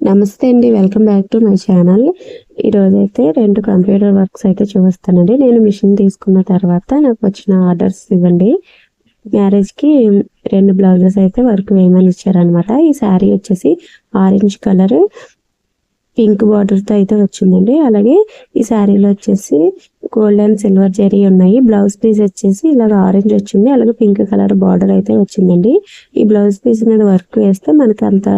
నమస్తే అండి welcome back to my channel. ఈరోజు అయితే రెండు కంప్యూటర్ వర్క్స్ అయితే చూపిస్తానండి. నేను మిషన్ తీసుకున్న తర్వాత నాకు వచ్చిన ఆర్డర్స్ ఇవ్వండి. మ్యారేజ్కి రెండు బ్లౌజెస్ అయితే వర్క్ వేయమని ఇచ్చారనమాట ఈ శారీ వచ్చేసి ఆరెంజ్ కలర్ పింక్ బార్డర్తో అయితే వచ్చిందండి. అలాగే ఈ శారీలో వచ్చేసి గోల్డ్ అండ్ సిల్వర్ జెరీ ఉన్నాయి. బ్లౌజ్ పీస్ వచ్చేసి ఇలాగ ఆరెంజ్ వచ్చింది. అలాగే పింక్ కలర్ బార్డర్ అయితే వచ్చిందండి. ఈ బ్లౌజ్ పీస్ మీద వర్క్ వేస్తే మనకి అంత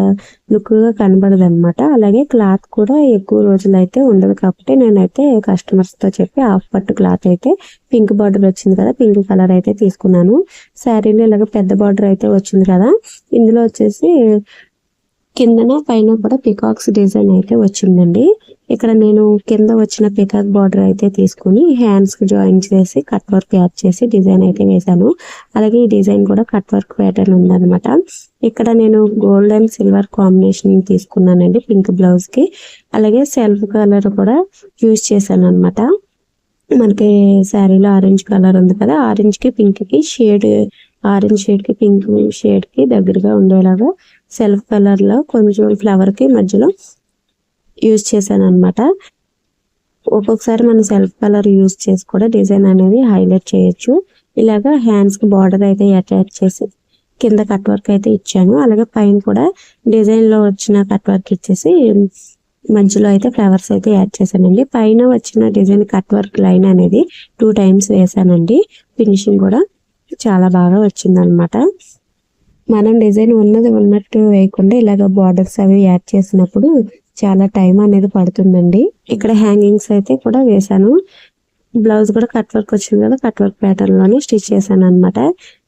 లుక్గా కనబడదు అనమాట అలాగే క్లాత్ కూడా ఎక్కువ రోజులు అయితే ఉండదు కాబట్టి నేనైతే కస్టమర్స్తో చెప్పి హాఫ్ పట్టు క్లాత్ అయితే పింక్ బార్డర్ వచ్చింది కదా పింక్ కలర్ అయితే తీసుకున్నాను. శారీలో ఇలాగ పెద్ద బార్డర్ అయితే వచ్చింది కదా ఇందులో వచ్చేసి కిందన పైన కూడా పికాక్స్ డిజైన్ అయితే వచ్చిందండి. ఇక్కడ నేను కింద వచ్చిన పికాక్ బార్డర్ అయితే తీసుకుని హ్యాండ్స్కి జాయిన్ చేసి కట్ వర్క్ యాడ్ చేసి డిజైన్ అయితే వేశాను. అలాగే ఈ డిజైన్ కూడా కట్ వర్క్ ప్యాటర్న్ ఉందనమాట ఇక్కడ నేను గోల్డ్ అండ్ సిల్వర్ కాంబినేషన్ తీసుకున్నానండి పింక్ బ్లౌజ్కి. అలాగే సెల్ఫ్ కలర్ కూడా యూజ్ చేశాను అనమాట మనకి శారీలో ఆరెంజ్ కలర్ ఉంది కదా ఆరెంజ్కి పింక్కి షేడ్ ఆరెంజ్ షేడ్కి పింక్ షేడ్కి దగ్గరగా ఉండేలాగా సెల్ఫ్ కలర్లో కొంచెం ఫ్లవర్కి మధ్యలో యూజ్ చేశాను అనమాట ఒక్కొక్కసారి మనం సెల్ఫ్ కలర్ యూజ్ చేసి కూడా డిజైన్ అనేది హైలైట్ చేయొచ్చు. ఇలాగా హ్యాండ్స్కి బార్డర్ అయితే అటాచ్ చేసి కింద కట్ వర్క్ అయితే ఇచ్చాను. అలాగే పైన కూడా డిజైన్లో వచ్చిన కట్ వర్క్ ఇచ్చేసి మధ్యలో అయితే ఫ్లవర్స్ అయితే యాడ్ చేశానండి. పైన వచ్చిన డిజైన్ కట్ వర్క్ లైన్ అనేది టూ టైమ్స్ వేసానండి ఫినిషింగ్ కూడా చాలా బాగా వచ్చింది అనమాట మనం డిజైన్ ఉన్నది ఉన్నట్టు వేయకుండా ఇలాగ బార్డర్స్ అవి యాడ్ చేసినప్పుడు చాలా టైం అనేది పడుతుందండి. ఇక్కడ హ్యాంగింగ్స్ అయితే కూడా వేసాను బ్లౌజ్ కూడా కట్ వర్క్ వచ్చింది కదా కట్ వర్క్ ప్యాటర్న్లోనే స్టిచ్ చేశాను అనమాట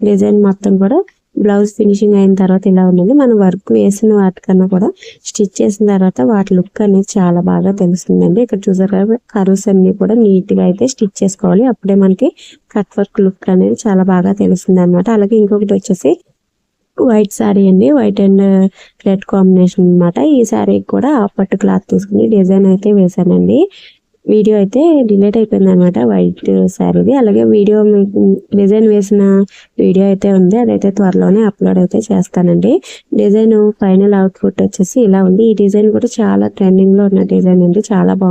డిజైన్ మొత్తం కూడా బ్లౌజ్ ఫినిషింగ్ అయిన తర్వాత ఇలా ఉన్నది మనం వర్క్ వేసిన వాటికన్నా కూడా స్టిచ్ చేసిన తర్వాత వాటి లుక్ అనేది చాలా బాగా తెలుస్తుందండి. ఇక్కడ చూసారు కర్వ్స్ అన్ని కూడా నీట్గా అయితే స్టిచ్ చేసుకోవాలి. అప్పుడే మనకి కట్ వర్క్ లుక్ అనేది చాలా బాగా తెలుస్తుంది అనమాట అలాగే ఇంకొకటి వచ్చేసి వైట్ శారీ అండి. వైట్ అండ్ రెడ్ కాంబినేషన్ అనమాట ఈ శారీ కూడా హాఫ్ పట్టు క్లాత్ తీసుకుని డిజైన్ అయితే వేసానండి వీడియో అయితే డిలేట్ అయిపోయింది అనమాట వైట్ శారీది. అలాగే వీడియో మీకు డిజైన్ వేసిన వీడియో అయితే ఉంది అదైతే త్వరలోనే అప్లోడ్ అయితే చేస్తానండి. డిజైన్ ఫైనల్ అవుట్పుట్ వచ్చేసి ఇలా ఉంది. ఈ డిజైన్ కూడా చాలా ట్రెండింగ్లో ఉన్న డిజైన్ అండి చాలా బాగుంది.